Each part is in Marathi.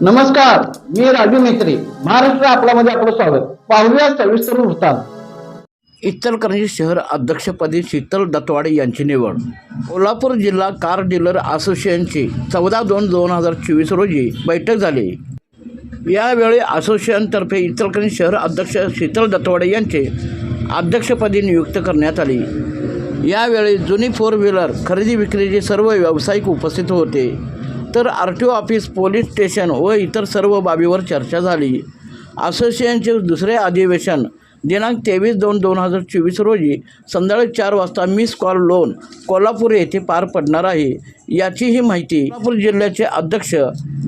नमस्कार मी राजू मेत्री. महाराष्ट्र आपल्यामध्ये आपलं स्वागत. पाहूया सविस्तर वृत्तांत. इचलकरंजी शहर अध्यक्षपदी शीतल दत्तवाडे यांची निवड. कोल्हापूर जिल्हा कार डीलर असोसिएशनची चौदा दोन दोन हजार चोवीस रोजी बैठक झाली. यावेळी असोसिएशनतर्फे इचलकरंजी शहर अध्यक्ष शीतल दत्तवाडे यांचे अध्यक्षपदी नियुक्त करण्यात आली. यावेळी जुनी फोर व्हीलर खरेदी विक्रीचे सर्व व्यावसायिक उपस्थित होते. तर R T O office police station व इतर सर्व बाबीवर चर्चा झाली. असोसिएशनचे दुसरे अधिवेशन दिनांक तेवीस दोन दोन हजार चोवीस रोजी संध्याकाळी चार वाजता मिस कॉल लोन कोल्हापूर येथे पार पडणार आहे. याचीही माहिती कोल्हापूर जिल्ह्याचे अध्यक्ष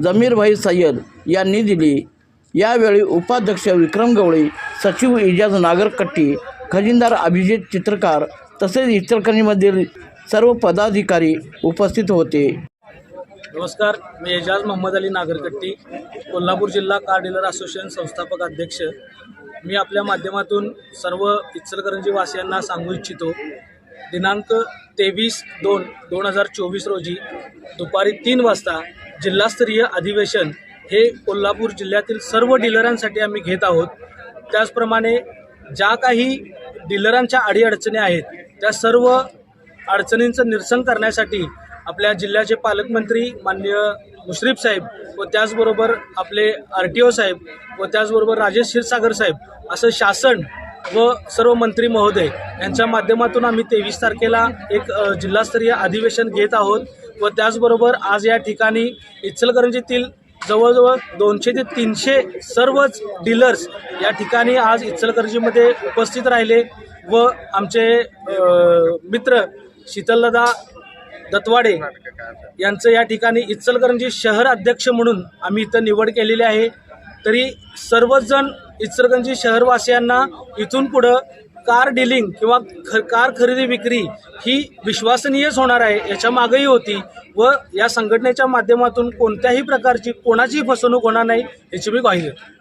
जमीरभाई सय्यद यांनी दिली. यावेळी उपाध्यक्ष विक्रम गवळी सचिव इजाज नागरकट्टी खजिनदार अभिजित चित्रकार तसेच इचलकरंजीमधील सर्व पदाधिकारी उपस्थित होते. नमस्कार मी एजाज मोहम्मद अली नागरकट्टी कोल्हापूर जिल्हा कार डीलर असोसिएशन संस्थापक अध्यक्ष. मी आपल्या माध्यमातून सर्व इचलकरंजी वासियांना सांगू इच्छितो दिनांक तेवीस दोन दोन हजार चोवीस रोजी दुपारी तीन वाजता जिल्हास्तरीय अधिवेशन हे कोल्हापूर जिल्ह्यातील सर्व डीलरांसाठी आम्ही घेत आहोत. त्याचप्रमाणे ज्या काही डीलरांच्या अडीअडचणी आहेत त्या सर्व अडचणींचं निरसन करण्यासाठी आपल्या जिल्ह्याचे पालकमंत्री माननीय मुश्रीफ साहेब व त्याचबरोबर आपले आर टी ओ साहेब व त्याचबरोबर राजेश क्षीरसागर साहेब असं शासन व सर्व मंत्री महोदय यांच्या माध्यमातून आम्ही तेवीस तारखेला एक जिल्हास्तरीय अधिवेशन घेत आहोत व त्याचबरोबर आज या ठिकाणी इचलकरंजीतील जवळजवळ दोनशे ते तीनशे सर्वच डीलर्स या ठिकाणी आज इचलकरंजीमध्ये उपस्थित राहिले व आमचे मित्र शीतलदादा दत्वाडे यांचं या ठिकाणी इचलकरंजी शहर अध्यक्ष म्हणून आम्ही इथं निवड केलेली आहे. तरी सर्वजण इचलकरंजी शहरवासियांना इथून पुढं कार डिलिंग किंवा ख कार खरेदी विक्री ही विश्वसनीयच होणार आहे याच्या मागही होती व या संघटनेच्या माध्यमातून कोणत्याही प्रकारची कोणाचीही फसवणूक होणार नाही याची मी ग्वाही देतो.